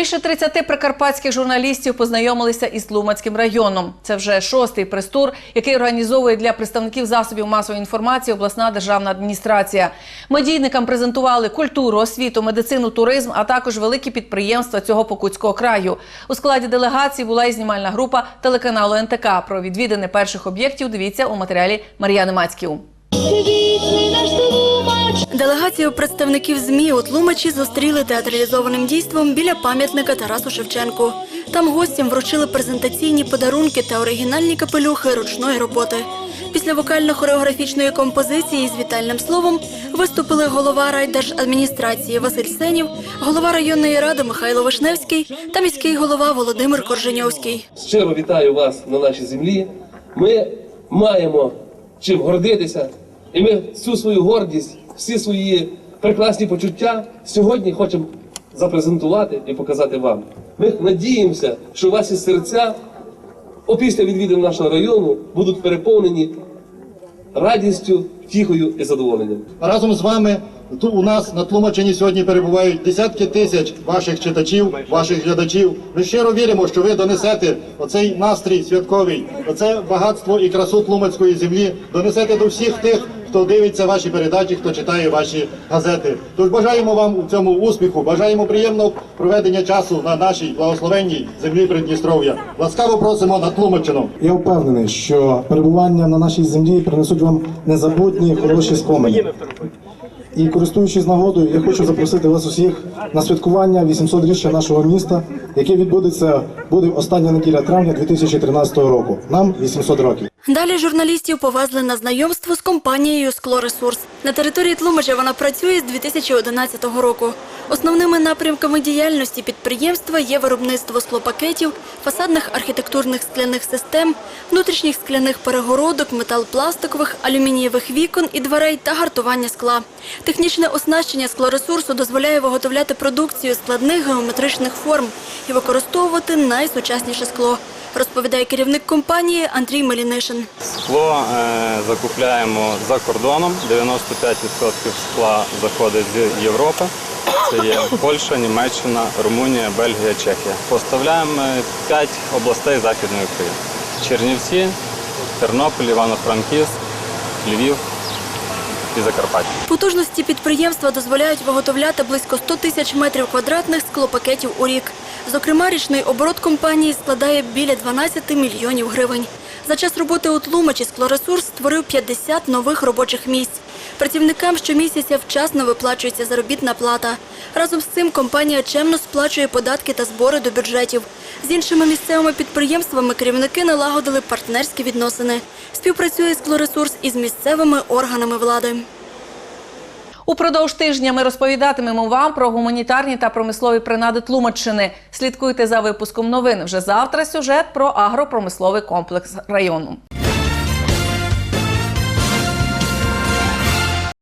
Більше 30 прикарпатських журналістів познайомилися із Тлумацьким районом. Це вже шостий прес-тур, який організовує для представників засобів масової інформації обласна державна адміністрація. Медійникам презентували культуру, освіту, медицину, туризм, а також великі підприємства цього покутського краю. У складі делегації була і знімальна група телеканалу НТК. Про відвідини перших об'єктів дивіться у матеріалі Мар'яни Мацьків. Делегацію представників ЗМІ у Тлумачі зустріли театралізованим дійством біля пам'ятника Тарасу Шевченку. Там гостям вручили презентаційні подарунки та оригінальні капелюхи ручної роботи. Після вокально-хореографічної композиції з вітальним словом виступили голова райдержадміністрації Василь Сенів, голова районної ради Михайло Вишневський та міський голова Володимир Корженьовський. Щиро вітаю вас на нашій землі. Ми маємо чим гордитися, і ми всю свою гордість, всі свої прекрасні почуття сьогодні хочемо запрезентувати і показати вам. Ми надіємося, що ваші серця опісля відвідин нашого району будуть переповнені радістю, втіхою і задоволенням. Разом з вами у нас на Тлумачині сьогодні перебувають десятки тисяч ваших читачів, ваших глядачів. Ми щиро віримо, що ви донесете оцей настрій святковий, оце багатство і красу тлумацької землі, донесете до всіх тих, хто дивиться ваші передачі, хто читає ваші газети. Тож бажаємо вам у цьому успіху, бажаємо приємного проведення часу на нашій благословенній землі Придністров'я. Ласкаво просимо на Тлумаччину. Я впевнений, що перебування на нашій землі принесуть вам незабутні хороші спомини. І користуючись нагодою, я хочу запросити вас усіх на святкування 800-річчя нашого міста, яке відбудеться буде остання неділя травня 2013 року. Нам 800 років. Далі журналістів повезли на знайомство з компанією «Склоресурс». На території Тлумача вона працює з 2011 року. Основними напрямками діяльності підприємства є виробництво склопакетів, фасадних архітектурних скляних систем, внутрішніх скляних перегородок, металопластикових, алюмінієвих вікон і дверей та гартування скла. Технічне оснащення склоресурсу дозволяє виготовляти продукцію складних геометричних форм і використовувати найсучасніше скло, розповідає керівник компанії Андрій Мелінишин. Скло е, закупляємо за кордоном. 95% скла заходить з Європи. Це є Польща, Німеччина, Румунія, Бельгія, Чехія. Поставляємо 5 областей Західної України. Чернівці, Тернопіль, Івано-Франківськ, Львів і Закарпаття. Потужності підприємства дозволяють виготовляти близько 100 тисяч метрів квадратних склопакетів у рік. Зокрема, річний оборот компанії складає біля 12 мільйонів гривень. За час роботи у Тлумачі «Склоресурс» створив 50 нових робочих місць. Працівникам щомісяця вчасно виплачується заробітна плата. Разом з цим компанія чемно сплачує податки та збори до бюджетів. З іншими місцевими підприємствами керівники налагодили партнерські відносини. Співпрацює «Склоресурс» із місцевими органами влади. Упродовж тижня ми розповідатимемо вам про гуманітарні та промислові принади Тлумаччини. Слідкуйте за випуском новин. Вже завтра сюжет про агропромисловий комплекс району.